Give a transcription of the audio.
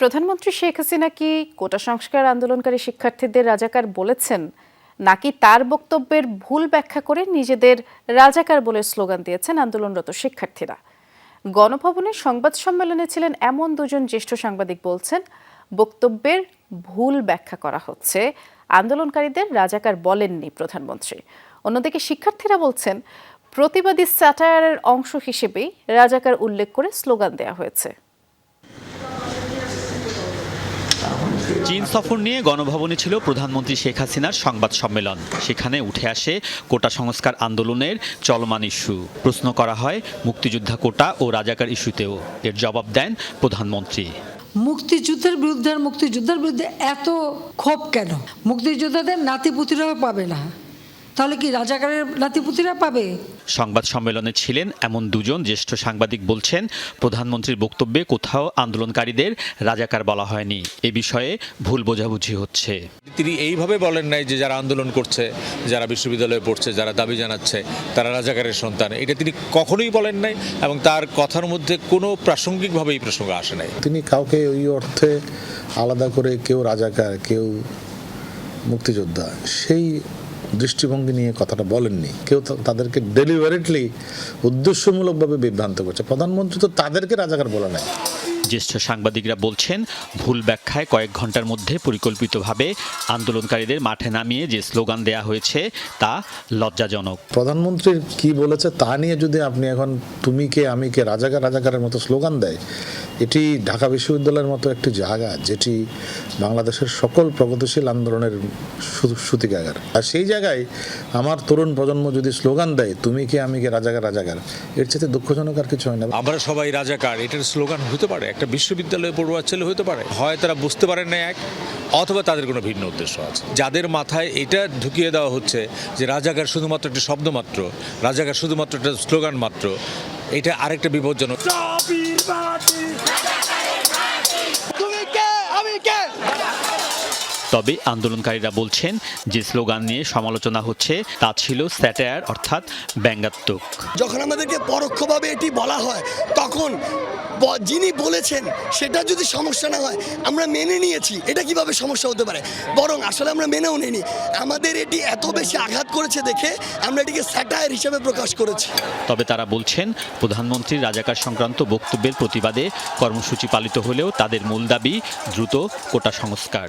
প্রধানমন্ত্রী শেখ হাসিনা কি কোটা সংস্কার আন্দোলনকারী শিক্ষার্থীদের রাজাকার বলেছেন, নাকি তার বক্তব্যের ভুল ব্যাখ্যা করে নিজেদের রাজাকার বলে স্লোগান দিয়েছেন আন্দোলনরত শিক্ষার্থীরা? গণভবনে সংবাদ সম্মেলনে ছিলেন এমন দুজন জ্যেষ্ঠ সাংবাদিক বলছেন, বক্তব্যের ভুল ব্যাখ্যা করা হচ্ছে, আন্দোলনকারীদের রাজাকার বলেননি প্রধানমন্ত্রী। অন্যদিকে শিক্ষার্থীরা বলছেন, প্রতিবাদী স্যাটায়ারের অংশ হিসেবেই রাজাকার উল্লেখ করে স্লোগান দেওয়া হয়েছে। চীন সফর নিয়ে গণভবনে ছিল প্রধানমন্ত্রী শেখ হাসিনার সংবাদ সম্মেলন। সেখানে উঠে আসে কোটা সংস্কার আন্দোলনের চলমান ইস্যু। প্রশ্ন করা হয়, মুক্তিযোদ্ধা কোটা ও রাজাকার ইস্যুতেও। এর জবাব দেন প্রধানমন্ত্রী। মুক্তিযুদ্ধের বিরুদ্ধে আর মুক্তিযোদ্ধার বিরুদ্ধে এত ক্ষোভ কেন? মুক্তিযোদ্ধাদের নাতিপুতিরাও পাবে না। তাহলে কি রাজাকারের নাতিপুতিরা পাবে? সংবাদ সম্মেলনে ছিলেন এমন দুজন জ্যেষ্ঠ সাংবাদিক বলছেন প্রধানমন্ত্রীর বক্তব্যে কোথাও আন্দোলনকারীদের রাজাকার বলা হয়নি। এ বিষয়ে ভুল বোঝাবুঝি হচ্ছে। তিনি এইভাবে বলেন নাই যে যারা আন্দোলন করছে যারা বিশ্ববিদ্যালয়ে পড়ছে যারা দাবি জানাচ্ছে তারা রাজাকারের সন্তান। এটা তিনি কখনোই বলেন নাই এবং তার কথার মধ্যে কোনো প্রাসঙ্গিকভাবে এই প্রসঙ্গ আসে নাই। তিনি কাউকে ওই অর্থে আলাদা করে কেউ রাজাকার কেউ মুক্তিযোদ্ধা সেই দৃষ্টিভঙ্গি নিয়ে কথাটা বলেননি। কেউ তা- তাদেরকে ডেলিভারেটলি উদ্দেশ্যমূলকভাবে বিভ্রান্ত করছে। প্রধানমন্ত্রী তো তাদেরকে রাজাকার বলে নাই। জ্যেষ্ঠ সাংবাদিকরা বলছেন ভুল ব্যাখ্যায় কয়েক ঘণ্টার মধ্যে পরিকল্পিতভাবে আন্দোলনকারীদের মাঠে নামিয়ে যে স্লোগান দেয়া হয়েছে তা লজ্জাজনক। প্রধানমন্ত্রীর কি বলেছে তা নিয়ে যদি আপনি এখন তুমি কে আমি কে রাজাকার রাজাকারের মতো স্লোগান দেয় এটি ঢাকা বিশ্ববিদ্যালয়ের মতো একটি জায়গা যেটি বাংলাদেশের সকল প্রগতিশীল আন্দোলনের সূতিকাগার আর সেই জায়গায় আমার তরুণ প্রজন্ম যদি স্লোগান দেয় তুমি কে আমি কে রাজাকার রাজাকার? এর চেয়ে দুঃখজনক আর কিছু হয় না। আমরা সবাই রাজাকার এটার স্লোগান হতে পারে। একটা বিশ্ববিদ্যালয়ে পড়ুয়ার ছেলে হতে পারে। হয় তারা বুঝতে পারেন না এক অথবা তাদের কোনো ভিন্ন উদ্দেশ্য আছে। যাদের মাথায় এটা ঢুকিয়ে দেওয়া হচ্ছে যে রাজাকার শুধুমাত্র একটা শব্দ মাত্র রাজাকার শুধুমাত্র একটা স্লোগান মাত্র এটা আরেকটা বিপজ্জনক। কে আমি কে তবে আন্দোলনকারীরা বলছেন যে স্লোগান নিয়ে সমালোচনা হচ্ছে তা ছিল স্যাটায়ার অর্থাৎ ব্যঙ্গাত্মক। যখন আমাদেরকে পরোক্ষভাবে এটি বলা হয় তখন যিনি বলেছেন সেটা যদি সমস্যা না হয় আমরা মেনে নিয়েছি। এটা কীভাবে সমস্যা হতে পারে? বরং আসলে আমরা মেনেও নিইনি। আমাদের এটি এত বেশি আঘাত করেছে দেখে আমরা এটিকে স্যাটায়ার হিসেবে প্রকাশ করেছি। তবে তারা বলছেন প্রধানমন্ত্রীর রাজাকার সংক্রান্ত বক্তব্যের প্রতিবাদে কর্মসূচি পালিত হলেও তাদের মূল দাবি দ্রুত কোটা সংস্কার।